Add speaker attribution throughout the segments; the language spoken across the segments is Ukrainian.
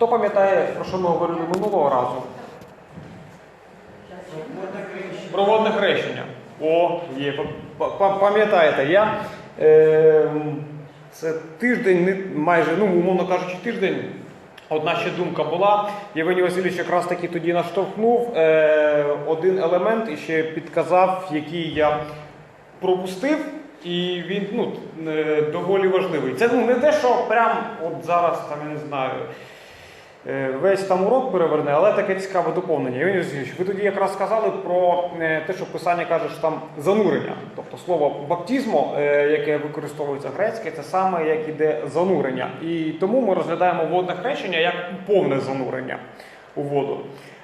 Speaker 1: Хто пам'ятає, про що ми говорили минулого разу? Про водне хрещення. О, є. Пам'ятаєте, я е, це тиждень, майже, ну, умовно кажучи, тиждень. Одна ще думка була. Євгеній Васильович якраз таки тоді наштовхнув е, один елемент і ще підказав, який я пропустив, і він ну, е, доволі важливий. Це ну, не те, що прям от зараз там, я не знаю, весь там урок переверне, але таке цікаве доповнення. Євгеній Васильович, ви тоді якраз сказали про е, те, що Писання каже, що там занурення. Тобто слово баптізмо, е, яке використовується грецьке, це саме як іде занурення. І тому ми розглядаємо водне хрещення як повне занурення у воду.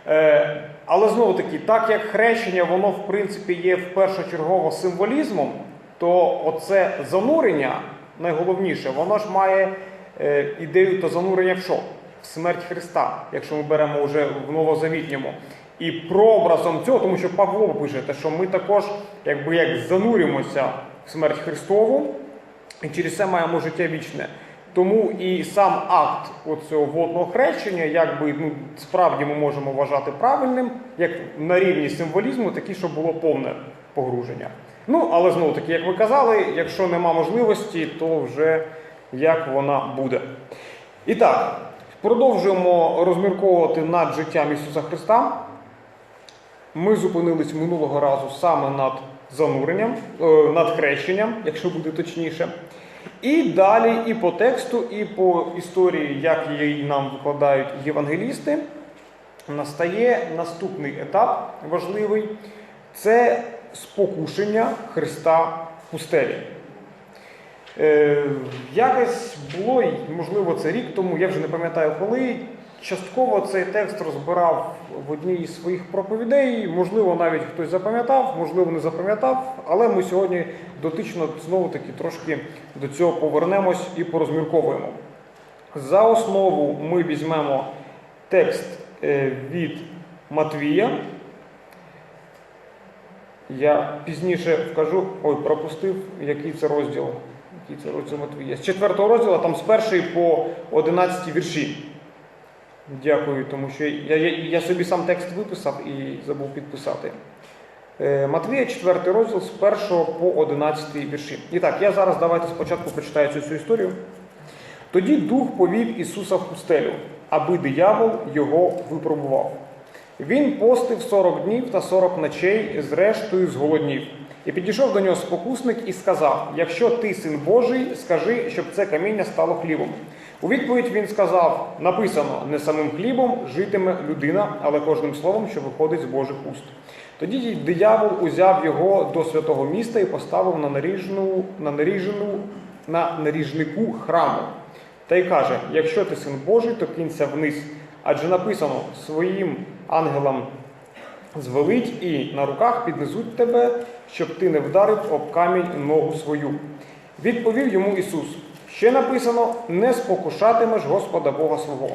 Speaker 1: Е, Але знову таки, так як хрещення, воно в принципі є першочергово символізмом, то оце занурення найголовніше, воно ж має е, ідею то занурення в що? Смерть Христа, якщо ми беремо вже в новозавітньому. І прообразом цього, тому що Павло пише, те, що ми також якби як занурюємося в смерть Христову, і через це маємо життя вічне. Тому і сам акт оцього водного хрещення, якби ну, справді ми можемо вважати правильним, як на рівні символізму, такі, щоб було повне погруження. Ну, але знову таки, як ви казали, якщо нема можливості, то вже як вона буде. І так, продовжуємо розмірковувати над життям Ісуса Христа. Ми зупинились минулого разу саме над зануренням, е, над хрещенням, якщо буде точніше. І далі, і по тексту, і по історії, як її нам викладають євангелісти, настає наступний етап важливий це спокушення Христа в пустелі. Е, якось було, можливо, це рік тому, я вже не пам'ятаю коли. Частково цей текст розбирав в одній із своїх проповідей. Можливо, навіть хтось запам'ятав, можливо, не запам'ятав. Але ми сьогодні дотично знову таки трошки до цього повернемось і порозмірковуємо. За основу ми візьмемо текст е, від Матвія. Я пізніше вкажу, ой, пропустив, який це розділ. Який це розділ Матвія. З четвертого розділу, там з першої по 11 вірші. Дякую, тому що я, я, я собі сам текст виписав і забув підписати. Е, Матвія, 4 розділ з 1 по 11 вірші. І так, я зараз давайте спочатку прочитаю цю, цю історію. Тоді Дух повів Ісуса в пустелю, аби диявол його випробував. Він постив 40 днів та 40 ночей, зрештою зголоднів. І підійшов до нього спокусник і сказав: Якщо ти син Божий, скажи, щоб це каміння стало хлібом. У відповідь він сказав: написано: не самим хлібом житиме людина, але кожним словом, що виходить з Божих уст. Тоді диявол узяв його до святого міста і поставив на наріжну, на наріжену, на наріжнику храму. Та й каже: якщо ти син Божий, то кинься вниз. Адже написано своїм ангелам звелить і на руках піднесуть тебе, щоб ти не вдарив об камінь ногу свою. Відповів йому Ісус: ще написано: не спокушатимеш Господа Бога свого.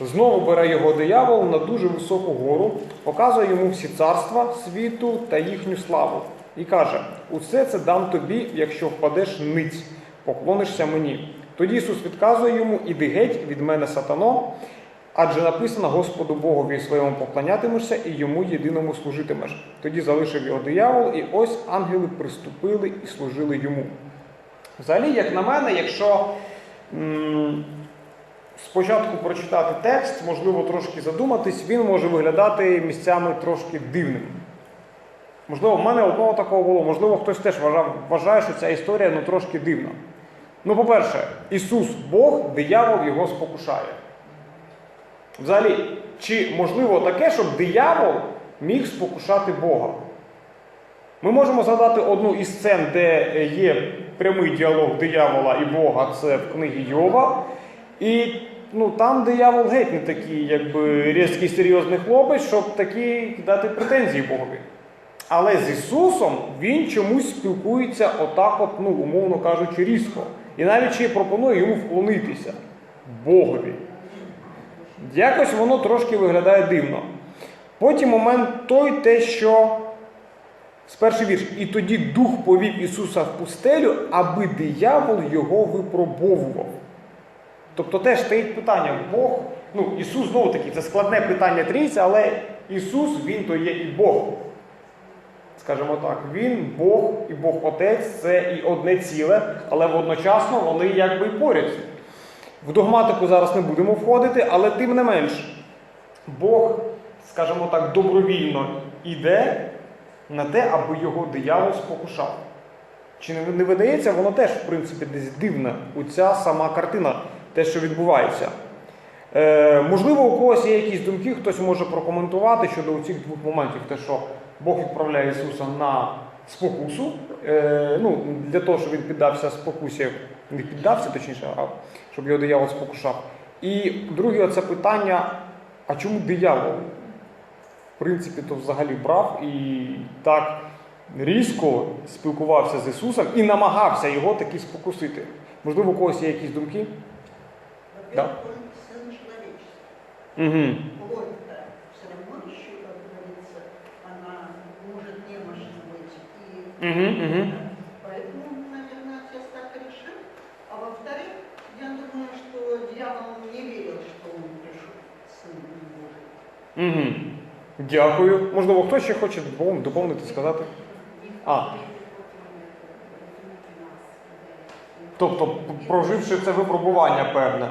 Speaker 1: Знову бере його диявол на дуже високу гору, показує йому всі царства світу та їхню славу. І каже: Усе це дам тобі, якщо впадеш ниць, поклонишся мені. Тоді Ісус відказує йому: Іди геть від мене, сатано, адже написано Господу Богові своєму поклонятимешся і йому єдиному служитимеш. Тоді залишив його диявол, і ось ангели приступили і служили йому. Взагалі, як на мене, якщо м, спочатку прочитати текст, можливо, трошки задуматись, він може виглядати місцями трошки дивним. Можливо, в мене одного такого було, можливо, хтось теж вважав, вважає, що ця історія ну, трошки дивна. Ну, по-перше, Ісус Бог, диявол його спокушає. Взагалі, чи можливо таке, щоб диявол міг спокушати Бога? Ми можемо згадати одну із сцен, де є прямий діалог диявола і Бога, це в книгі Йова. І ну, там диявол геть не такий, якби різкий серйозний хлопець, щоб такі дати претензії Богові. Але з Ісусом він чомусь спілкується отак, от, ну, умовно кажучи, різко. І навіть ще пропонує йому вклонитися Богові. Якось воно трошки виглядає дивно. Потім момент той, те, що з перший вірш, і тоді дух повів Ісуса в пустелю, аби диявол його випробовував. Тобто теж стоїть питання, Бог, Ну, Ісус знову таки, це складне питання трійця, але Ісус, Він то є і Бог. Скажімо так, Він Бог і Бог Отець це і одне ціле, але водночасно вони якби поряд. В догматику зараз не будемо входити, але тим не менш, Бог, скажімо так, добровільно йде на те, аби його диявол спокушав. Чи не видається, воно теж, в принципі, десь дивна оця сама картина, те, що відбувається. Е, можливо, у когось є якісь думки, хтось може прокоментувати щодо цих двох моментів, те, що Бог відправляє Ісуса на спокусу, е, ну, для того, щоб він піддався спокусі, не піддався, точніше, а щоб його диявол спокушав. І друге, оце питання: а чому диявол? В принципі, то взагалі брав і так різко спілкувався з Ісусом і намагався його таки спокусити. Можливо, у когось є якісь думки? Да. Угу.
Speaker 2: Плоть-то все
Speaker 1: Угу. Дякую. Можливо, хтось ще хоче допов- доповнити, сказати? А. Тобто, п- проживши це випробування певне.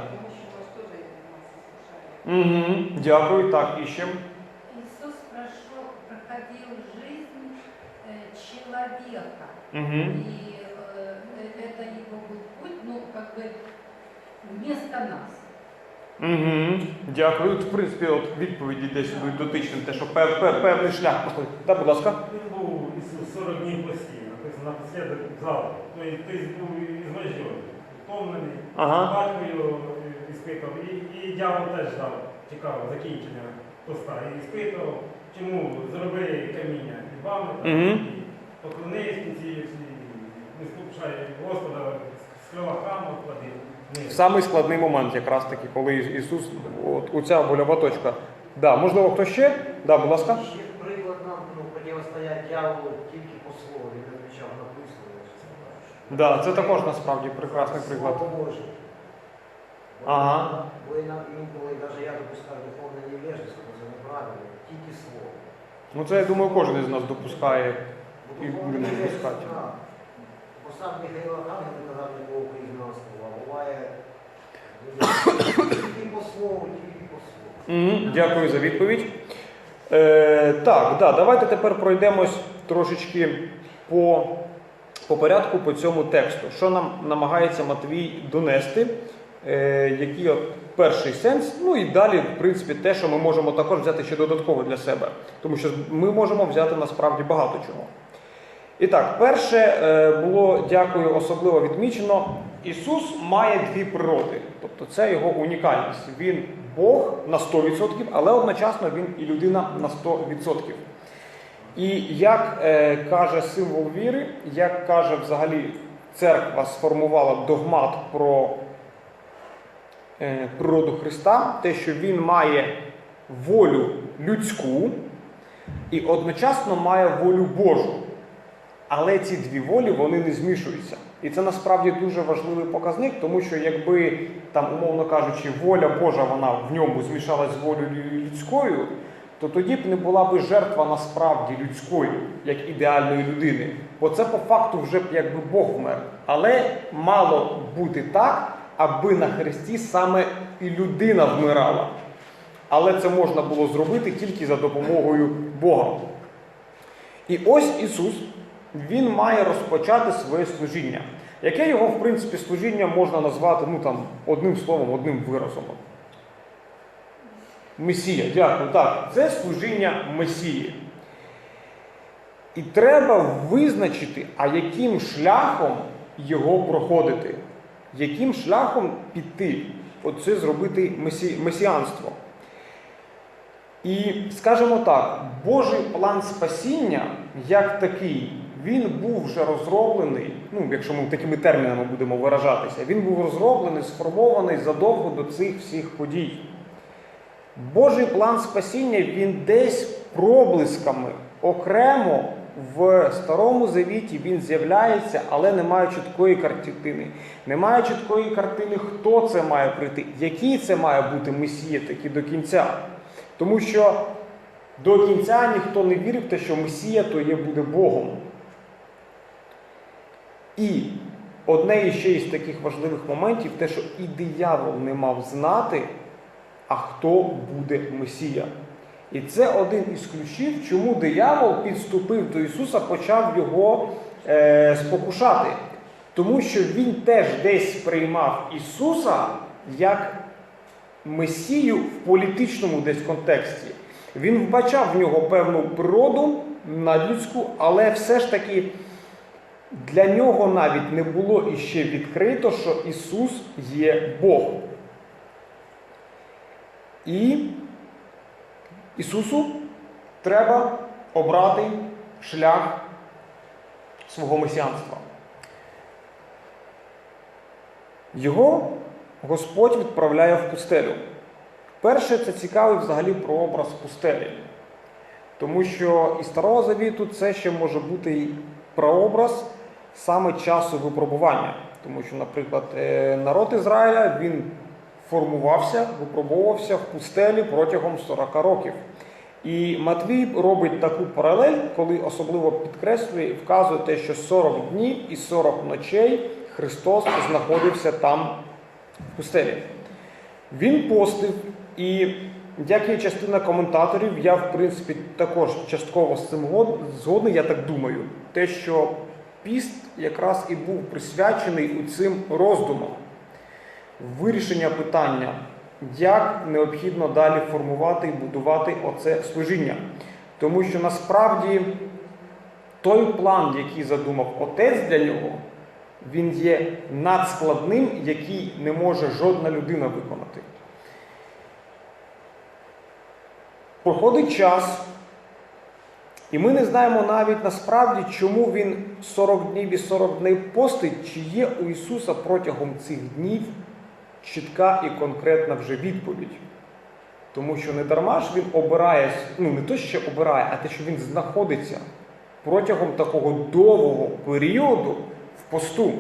Speaker 1: Угу. Дякую. Так, і ще.
Speaker 3: Иисус прошел, проходил жизнь э, человека.
Speaker 1: Угу.
Speaker 3: И э, это его был путь, ну, как бы вместо нас.
Speaker 1: Угу. Дякую. В принципі, от відповіді десь будуть дотичні, те, що пев, пев, певний шлях проходить. Так, будь ласка.
Speaker 4: Він був Ісус 40 днів постійно, написано напоследок завтра. Тобто ти був ізмождений, втомлений,
Speaker 1: Ага.
Speaker 4: батько його іспитав, і, і дьявол теж ждав, чекав закінчення поста. І іспитував, чому зроби каміння
Speaker 1: Мгм.
Speaker 4: і поклонись в кінці, не спокушай Господа, з крила храму клади.
Speaker 1: Самий складний момент, якраз таки, коли Ісус, от оця больова точка. Да, можливо, хто ще? Да, будь ласка.
Speaker 5: Ще приклад нам ну, протистоять дьяволу тільки по слову, він не кричав написано.
Speaker 1: Да, це також насправді прекрасний приклад.
Speaker 5: Слово Боже.
Speaker 1: Ага.
Speaker 5: Бо інколи навіть я допускаю духовне невежество, це неправильно, тільки слово.
Speaker 1: Ну це я думаю, кожен із нас допускає.
Speaker 5: Бо
Speaker 1: І будемо допускати.
Speaker 5: так. Посад Михайла Ангел казав не було українського буває тільки по слову, тільки по слову.
Speaker 1: Дякую за відповідь. Е, так, да, давайте тепер пройдемось трошечки по, по порядку по цьому тексту. Що нам намагається Матвій донести, е, який от перший сенс, ну і далі, в принципі, те, що ми можемо також взяти ще додатково для себе. Тому що ми можемо взяти насправді багато чого. І так, перше е, було, дякую, особливо відмічено. Ісус має дві природи, тобто це його унікальність. Він Бог на 100%, але одночасно він і людина на 100%. І як е, каже символ віри, як каже взагалі церква сформувала догмат про е, природу Христа, те, що він має волю людську і одночасно має волю Божу. Але ці дві волі вони не змішуються. І це насправді дуже важливий показник, тому що якби там, умовно кажучи, воля Божа вона в ньому змішалась з волею людською, то тоді б не була би жертва насправді людською, як ідеальної людини. Бо це по факту вже б якби Бог вмер. Але мало бути так, аби на Христі саме і людина вмирала. Але це можна було зробити тільки за допомогою Бога. І ось Ісус, Він має розпочати своє служіння. Яке його, в принципі, служіння можна назвати ну, там, одним словом, одним виразом. Месія, дякую. Так, це служіння Месії. І треба визначити, а яким шляхом його проходити, яким шляхом піти, оце зробити месі... месіанство. І скажімо так, Божий план спасіння як такий, він був вже розроблений, ну, якщо ми такими термінами будемо виражатися, він був розроблений, сформований задовго до цих всіх подій. Божий план спасіння він десь проблисками окремо в Старому Завіті він з'являється, але немає чіткої картини. Немає чіткої картини, хто це має прийти, який це має бути Месія таки до кінця. Тому що до кінця ніхто не вірив, те, що Месія то є буде Богом. І одне іще із таких важливих моментів, те, що і диявол не мав знати, а хто буде Месія. І це один із ключів, чому диявол підступив до Ісуса, почав його е, спокушати. Тому що він теж десь сприймав Ісуса як Месію в політичному десь контексті. Він вбачав в нього певну природу надлюдську, але все ж таки для нього навіть не було іще відкрито, що Ісус є Бог. І Ісусу треба обрати шлях свого месіанства. Його Господь відправляє в пустелю. Перше, це цікавий взагалі прообраз пустелі. Тому що із Старого Завіту це ще може бути і прообраз саме часу випробування. Тому що, наприклад, е, народ Ізраїля він формувався, випробовувався в пустелі протягом 40 років. І Матвій робить таку паралель, коли особливо підкреслює і вказує те, що 40 днів і 40 ночей Христос знаходився там в пустелі. Він постив, і як є частина коментаторів, я в принципі також частково з цим згодний, я так думаю, те, що піст якраз і був присвячений у цим роздумам вирішення питання, як необхідно далі формувати і будувати оце служіння. Тому що насправді той план, який задумав отець для нього, він є надскладним, який не може жодна людина виконати. Проходить час, і ми не знаємо навіть насправді, чому він 40 днів і 40 днів постить, чи є у Ісуса протягом цих днів чітка і конкретна вже відповідь. Тому що не дарма ж він обирає, ну не то, що обирає, а те, що він знаходиться протягом такого довгого періоду в посту.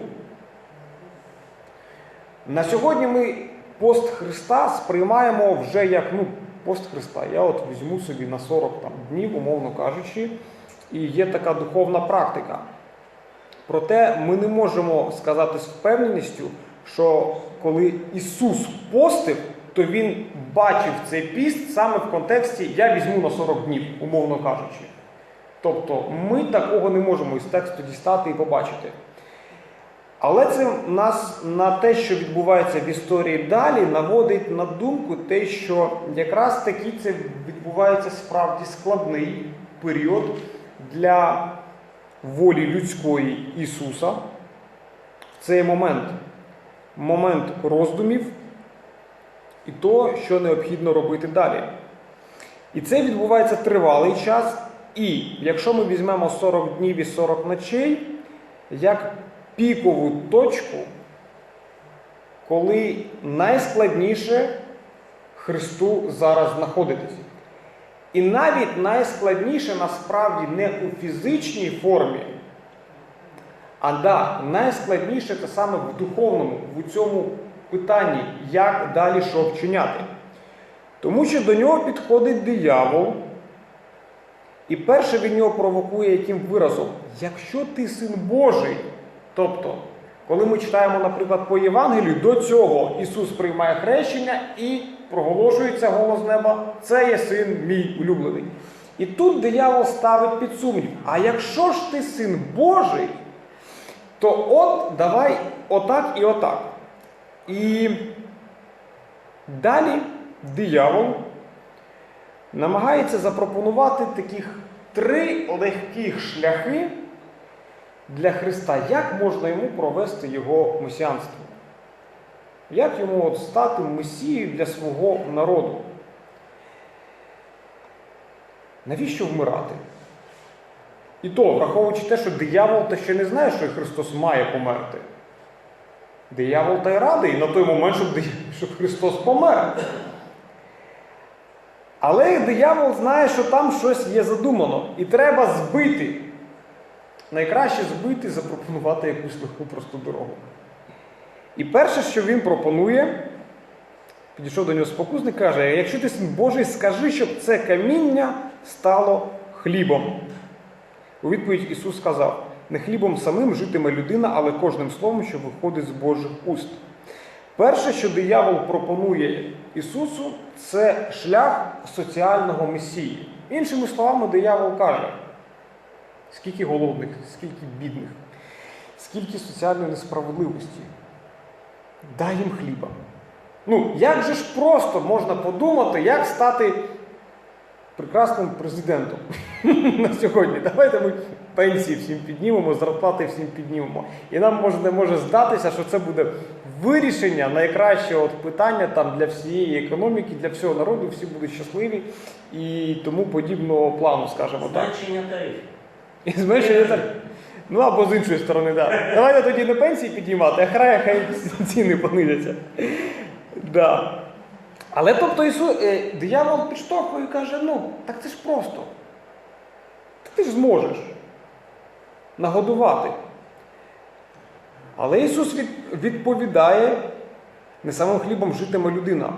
Speaker 1: На сьогодні ми пост Христа сприймаємо вже як ну, пост Христа. Я от візьму собі на 40 там, днів, умовно кажучи, і є така духовна практика. Проте ми не можемо сказати з впевненістю, що коли Ісус постив, то Він бачив цей піст саме в контексті Я візьму на 40 днів, умовно кажучи. Тобто ми такого не можемо із тексту дістати і побачити. Але це нас на те, що відбувається в історії далі, наводить на думку те, що якраз таки це відбувається справді складний період для волі людської Ісуса. В цей момент момент роздумів і то, що необхідно робити далі. І це відбувається тривалий час. І якщо ми візьмемо 40 днів і 40 ночей, як пікову точку, коли найскладніше Христу зараз знаходитись. І навіть найскладніше насправді не у фізичній формі, а да, найскладніше це саме в духовному, в цьому питанні, як далі що вчиняти. Тому що до нього підходить диявол, і перше він нього провокує яким виразом: якщо ти син Божий, тобто, коли ми читаємо, наприклад, по Євангелію, до цього Ісус приймає хрещення і проголошується голос неба, це є син мій улюблений. І тут диявол ставить під сумнів: а якщо ж ти син Божий, то от давай отак і отак. І далі диявол намагається запропонувати таких три легких шляхи для Христа, як можна йому провести його месіанство. Як йому от стати месією для свого народу? Навіщо вмирати? І то, враховуючи те, що диявол та ще не знає, що Христос має померти. Диявол та й радий на той момент, щоб, щоб Христос помер. Але диявол знає, що там щось є задумано, і треба збити найкраще збити, запропонувати якусь легку просту дорогу. І перше, що він пропонує, підійшов до нього спокусник, каже: якщо ти син Божий, скажи, щоб це каміння стало хлібом. У відповідь Ісус сказав: не хлібом самим житиме людина, але кожним словом, що виходить з Божих уст. Перше, що диявол пропонує Ісусу, це шлях соціального месії. Іншими словами, диявол каже, скільки голодних, скільки бідних, скільки соціальної несправедливості. Дай їм хліба. Ну, як же ж просто можна подумати, як стати прекрасним президентом на сьогодні? Давайте ми пенсії всім піднімемо, зарплати всім піднімемо. І нам може, може здатися, що це буде вирішення найкращого питання там, для всієї економіки, для всього народу, всі будуть щасливі і тому подібного плану, скажімо так.
Speaker 6: Зменшення тарифів.
Speaker 1: І зменшення так. Ну або з іншої сторони, так. Да. Давайте тоді не пенсії піднімати, а хай, хай ціни понизяться. Да. Але тобто Ісус, е, диявол підштовхує і каже, ну, так це ж просто. Так ти ж зможеш нагодувати. Але Ісус від, відповідає, не самим хлібом житиме людина.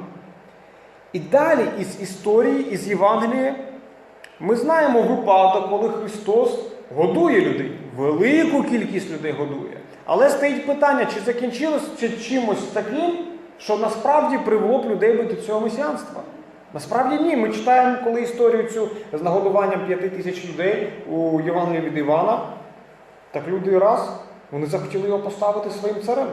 Speaker 1: І далі із історії, із Євангелія, ми знаємо випадок, коли Христос годує людей, велику кількість людей годує. Але стоїть питання, чи закінчилось це чимось таким, що насправді привело б людей до цього месіанства. Насправді ні. Ми читаємо, коли історію цю з нагодуванням п'яти тисяч людей у Євангелії від Івана, так люди раз, вони захотіли його поставити своїм царем.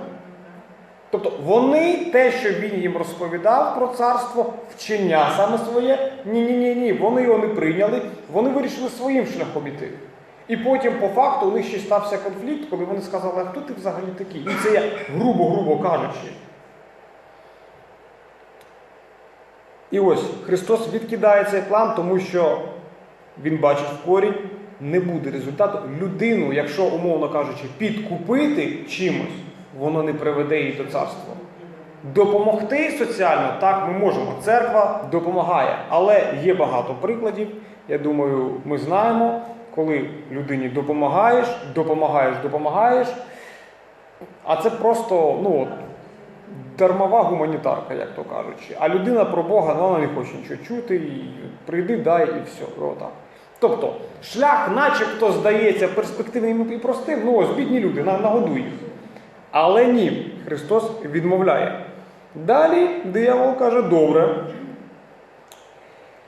Speaker 1: Тобто вони те, що він їм розповідав про царство, вчення саме своє, ні-ні-ні, ні, вони його не прийняли, вони вирішили своїм шляхом іти. І потім, по факту, у них ще стався конфлікт, коли вони сказали, а хто ти взагалі такий? І це я грубо-грубо кажучи. І ось Христос відкидає цей план, тому що він бачить в корінь, не буде результату. Людину, якщо, умовно кажучи, підкупити чимось, воно не приведе її до царства. Допомогти соціально так ми можемо. Церква допомагає, але є багато прикладів. Я думаю, ми знаємо, коли людині допомагаєш, допомагаєш, допомагаєш. А це просто ну, дармова гуманітарка, як то кажучи. А людина про Бога ну, вона не хоче нічого чути, і прийди, дай і все. І отак. Тобто, шлях, начебто, здається перспективним і простим, ну ось бідні люди, на- нагодуй їх. Але ні, Христос відмовляє. Далі диявол каже, добре.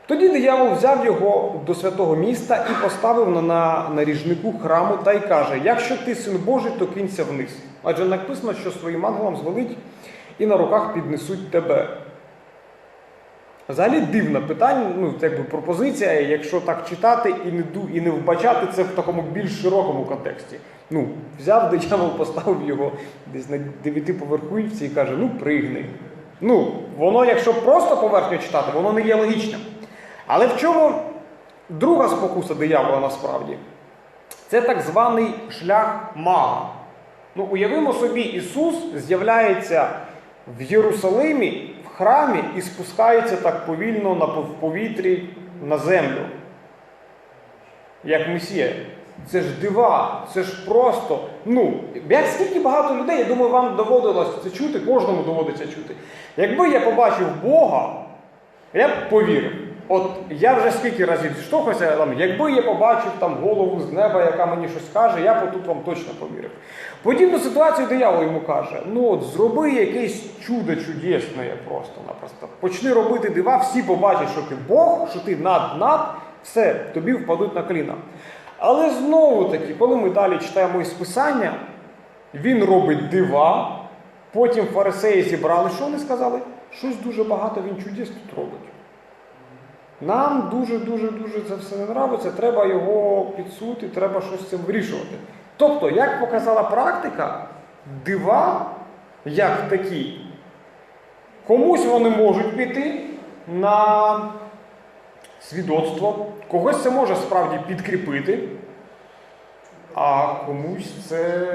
Speaker 1: Тоді диявол взяв його до святого міста і поставив на, на наріжнику храму та й каже: якщо ти син Божий, то кинься вниз. Адже написано, що своїм ангелам звелить і на руках піднесуть тебе. Взагалі дивне питання, ну, якби пропозиція, якщо так читати і не, і не вбачати це в такому більш широкому контексті. Ну, взяв диявол, поставив його десь на дев'ятиповерхівці і каже, ну пригни. Ну, воно, якщо просто поверхню читати, воно не є логічним. Але в чому друга спокуса диявола насправді? Це так званий шлях мага. Ну, уявимо собі, Ісус з'являється в Єрусалимі, в храмі і спускається так повільно на повітрі на землю. Як Месія. Це ж дива, це ж просто. Ну, як скільки багато людей, я думаю, вам доводилось це чути, кожному доводиться чути. Якби я побачив Бога, я б повірив. От я вже скільки разів штовхався, там, якби я побачив там голову з неба, яка мені щось каже, я б тут вам точно повірив. Подібну ситуацію диявол йому каже: ну от зроби якесь чудо чудесне просто-напросто. Почни робити дива, всі побачать, що ти Бог, що ти над-над, все, тобі впадуть на коліна. Але знову таки, коли ми далі читаємо із Писання, він робить дива, потім фарисеї зібрали, що вони сказали? Щось дуже багато він чудес тут робить. Нам дуже-дуже дуже це все не нравиться, треба його підсути, треба щось з цим вирішувати. Тобто, як показала практика, дива, як такі, комусь вони можуть піти на свідоцтво, когось це може справді підкріпити, а комусь це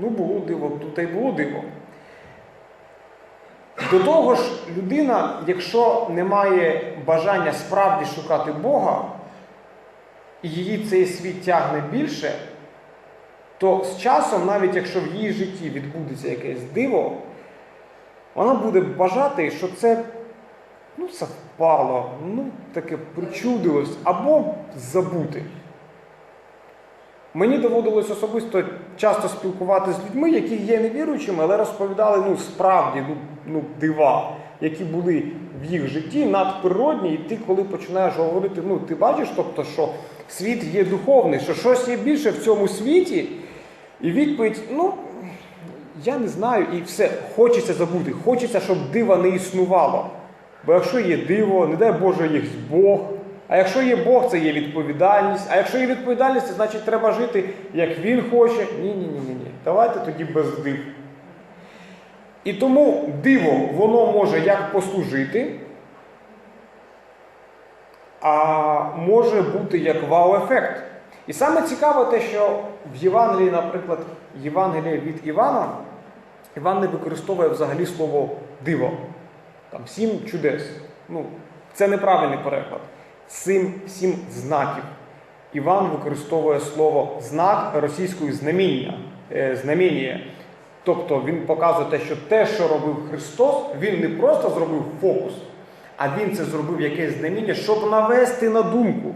Speaker 1: ну, було диво, тут і було диво. До того ж, людина, якщо не має бажання справді шукати Бога, і її цей світ тягне більше, то з часом, навіть якщо в її житті відбудеться якесь диво, вона буде бажати, що це ну, совпало, ну, таке причудилось, або забути. Мені доводилось особисто часто спілкуватися з людьми, які є невіруючими, але розповідали ну, справді ну, ну, дива, які були в їх житті надприродні, і ти, коли починаєш говорити, ну ти бачиш, тобто, що світ є духовний, що щось є більше в цьому світі, і відповідь, ну, я не знаю, і все, хочеться забути, хочеться, щоб дива не існувало. Бо якщо є диво, не дай Боже, є Бог. А якщо є Бог, це є відповідальність. А якщо є відповідальність, це значить треба жити, як він хоче. Ні, ні, ні, ні, ні. Давайте тоді без див. І тому диво, воно може як послужити, а може бути як вау-ефект. І саме цікаве те, що в Євангелії, наприклад, Євангеліє від Івана, Іван не використовує взагалі слово диво. Там сім чудес. Ну, це неправильний переклад. Сім, сім знаків. Іван використовує слово знак російською знаміння. Е, знаміння. Тобто він показує те, що те, що робив Христос, він не просто зробив фокус, а він це зробив якесь знаміння, щоб навести на думку.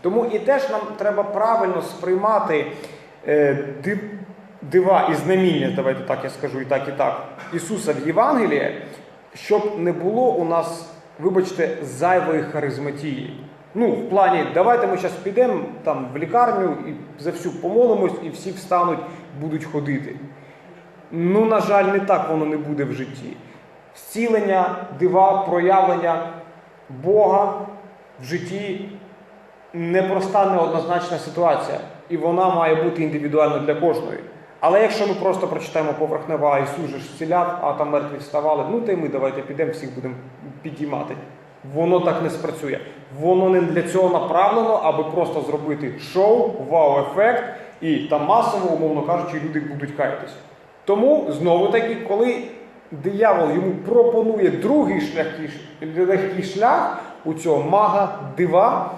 Speaker 1: Тому і теж нам треба правильно сприймати е, дива і знаміння, давайте так я скажу, і так, і так, Ісуса в Євангелії, щоб не було у нас, вибачте, зайвої харизматії. Ну, в плані, давайте ми зараз підемо там в лікарню і за всю помолимось, і всі встануть, будуть ходити. Ну, на жаль, не так воно не буде в житті. Зцілення, дива, проявлення Бога в житті непроста, неоднозначна ситуація, і вона має бути індивідуальна для кожної. Але якщо ми просто прочитаємо поверхнево, а Ісус же зціляв, а там мертві вставали, ну то й ми давайте підемо, всіх будемо підіймати. Воно так не спрацює. Воно не для цього направлено, аби просто зробити шоу, вау-ефект, і там масово, умовно кажучи, люди будуть каятись. Тому знову таки, коли диявол йому пропонує другий шлях, легкий шлях у цього мага дива,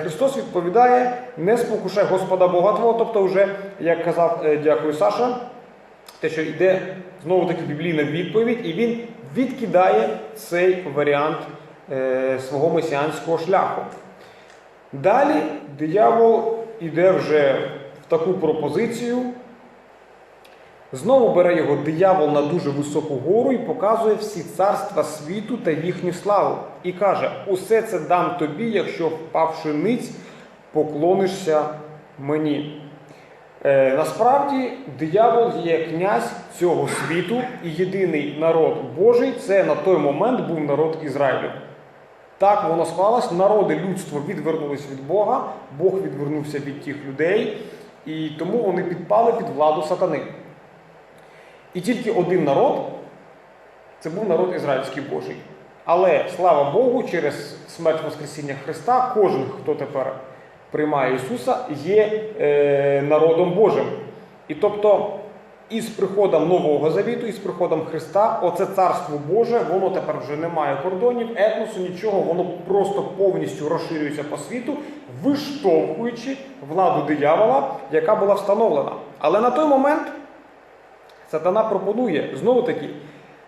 Speaker 1: Христос відповідає: не спокушай Господа Бога Твого, тобто, вже, як казав, е, дякую Саша, те, що йде знову таки біблійна відповідь, і він відкидає цей варіант е, свого месіанського шляху. Далі диявол іде вже в таку пропозицію. Знову бере його диявол на дуже високу гору і показує всі царства світу та їхню славу. І каже: усе це дам тобі, якщо впавши ниць, поклонишся мені. Е, насправді, диявол є князь цього світу, і єдиний народ Божий це на той момент був народ Ізраїлю. Так воно склалось, народи людство відвернулись від Бога, Бог відвернувся від тих людей, і тому вони підпали під владу сатани. І тільки один народ це був народ ізраїльський Божий. Але слава Богу, через смерть Воскресіння Христа, кожен, хто тепер приймає Ісуса, є е, народом Божим. І тобто, із приходом Нового Завіту, із приходом Христа, оце царство Боже, воно тепер вже не має кордонів, етносу, нічого, воно просто повністю розширюється по світу, виштовхуючи владу диявола, яка була встановлена. Але на той момент. Сатана пропонує знову таки,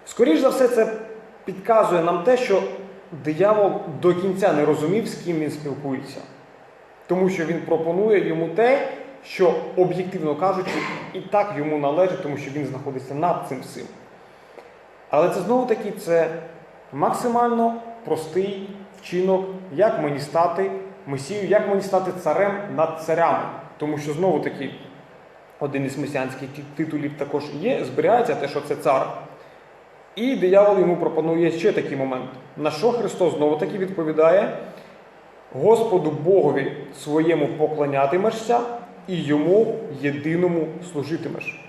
Speaker 1: скоріш за все, це підказує нам те, що диявол до кінця не розумів, з ким він спілкується. Тому що він пропонує йому те, що, об'єктивно кажучи, і так йому належить, тому що він знаходиться над цим всім. Але це знову таки це максимально простий вчинок, як мені стати месією, як мені стати царем над царями. Тому що знову таки один із месіанських титулів також є, зберігається те, що це цар. І диявол йому пропонує ще такий момент, на що Христос знову таки відповідає: Господу Богові своєму поклонятимешся і йому єдиному служитимеш.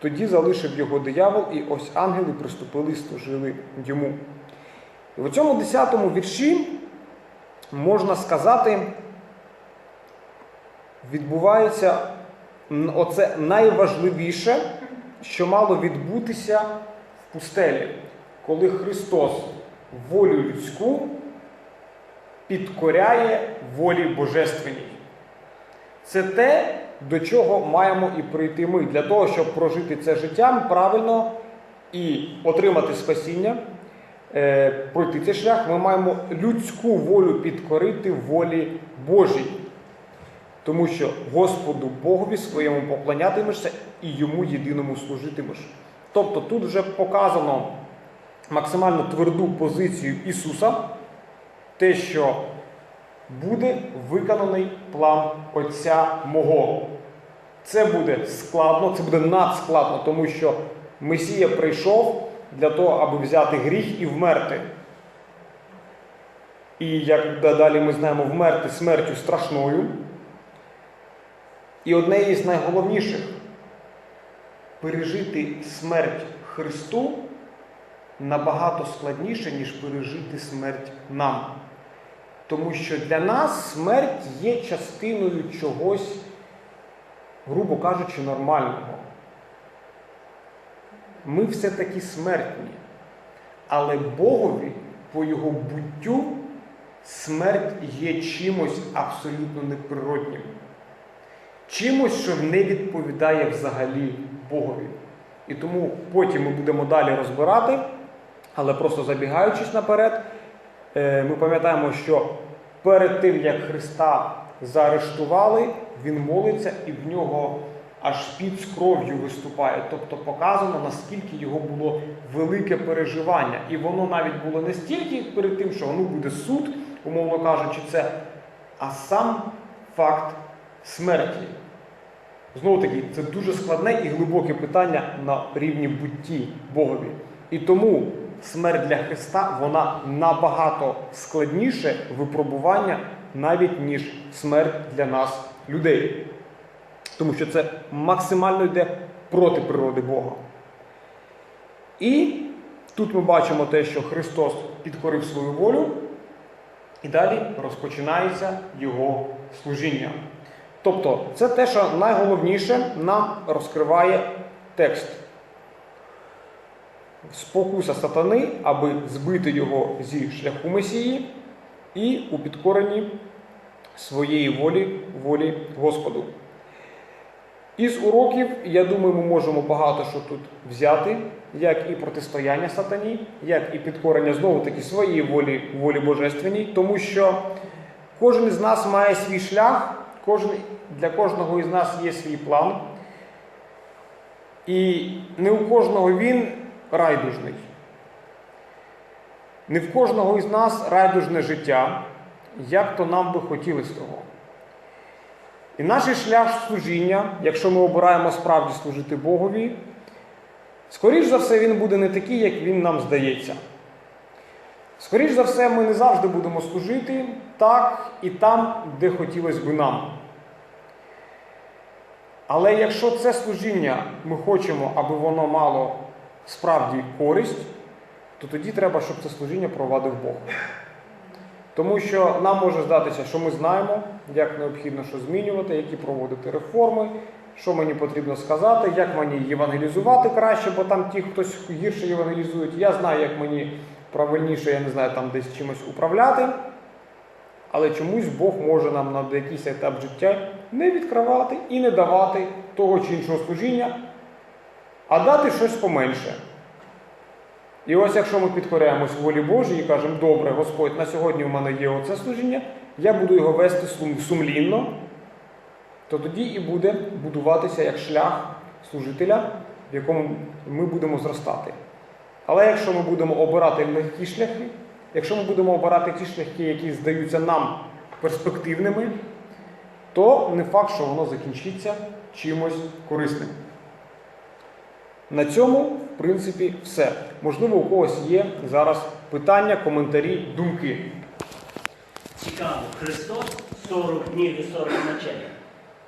Speaker 1: Тоді залишив його диявол, і ось ангели приступили і служили йому. І в цьому 10 вірші можна сказати, відбувається оце найважливіше, що мало відбутися в пустелі, коли Христос волю людську підкоряє волі божественній. Це те, до чого маємо і прийти ми для того, щоб прожити це життя правильно і отримати спасіння, е, пройти цей шлях, ми маємо людську волю підкорити волі Божій. Тому що Господу Богові своєму поклонятимешся і йому єдиному служитимеш. Тобто тут вже показано максимально тверду позицію Ісуса, те, що буде виконаний план Отця мого. Це буде складно, це буде надскладно, тому що Месія прийшов для того, аби взяти гріх і вмерти. І як далі ми знаємо, вмерти смертю страшною. І одне із найголовніших пережити смерть Христу набагато складніше, ніж пережити смерть нам. Тому що для нас смерть є частиною чогось, грубо кажучи, нормального. Ми все-таки смертні. Але Богові по його буттю смерть є чимось абсолютно неприроднім. Чимось, що не відповідає взагалі Богові. І тому потім ми будемо далі розбирати, але просто забігаючись наперед, е, ми пам'ятаємо, що перед тим, як Христа заарештували, Він молиться і в нього аж під з кров'ю виступає. Тобто показано, наскільки його було велике переживання. І воно навіть було не стільки перед тим, що ну, буде суд, умовно кажучи, це, а сам факт смерті. Знову таки, це дуже складне і глибоке питання на рівні бутті Богові. І тому смерть для Христа вона набагато складніше випробування, навіть ніж смерть для нас, людей. Тому що це максимально йде проти природи Бога. І тут ми бачимо те, що Христос підкорив свою волю, і далі розпочинається Його служіння. Тобто, це те, що найголовніше нам розкриває текст. Спокуса сатани, аби збити його зі шляху Месії і у підкоренні своєї волі, волі Господу. Із уроків, я думаю, ми можемо багато що тут взяти, як і протистояння сатані, як і підкорення знову таки своєї волі, волі божественній, тому що кожен із нас має свій шлях. Кожен, для кожного із нас є свій план. І не у кожного він райдужний. Не в кожного із нас райдужне життя, як то нам би хотілося того. І наш шлях служіння, якщо ми обираємо справді служити Богові, скоріш за все, він буде не такий, як він нам здається. Скоріш за все, ми не завжди будемо служити так і там, де хотілося би нам. Але якщо це служіння ми хочемо, аби воно мало справді користь, то тоді треба, щоб це служіння провадив Бог. Тому що нам може здатися, що ми знаємо, як необхідно що змінювати, які проводити реформи, що мені потрібно сказати, як мені євангелізувати краще, бо там ті, хтось гірше євангелізують. Я знаю, як мені правильніше, я не знаю, там десь чимось управляти. Але чомусь Бог може нам на якийсь етап життя не відкривати і не давати того чи іншого служіння, а дати щось поменше. І ось якщо ми підкоряємось волі Божій і кажемо, добре, Господь, на сьогодні в мене є оце служіння, я буду його вести сумлінно, то тоді і буде будуватися як шлях служителя, в якому ми будемо зростати. Але якщо ми будемо обирати легкі шляхи, якщо ми будемо обирати ті шляхи, які здаються нам перспективними, то не факт, що воно закінчиться чимось корисним. На цьому, в принципі, все. Можливо, у когось є зараз питання, коментарі, думки.
Speaker 6: Цікаво, Христос 40 днів і 40 ночей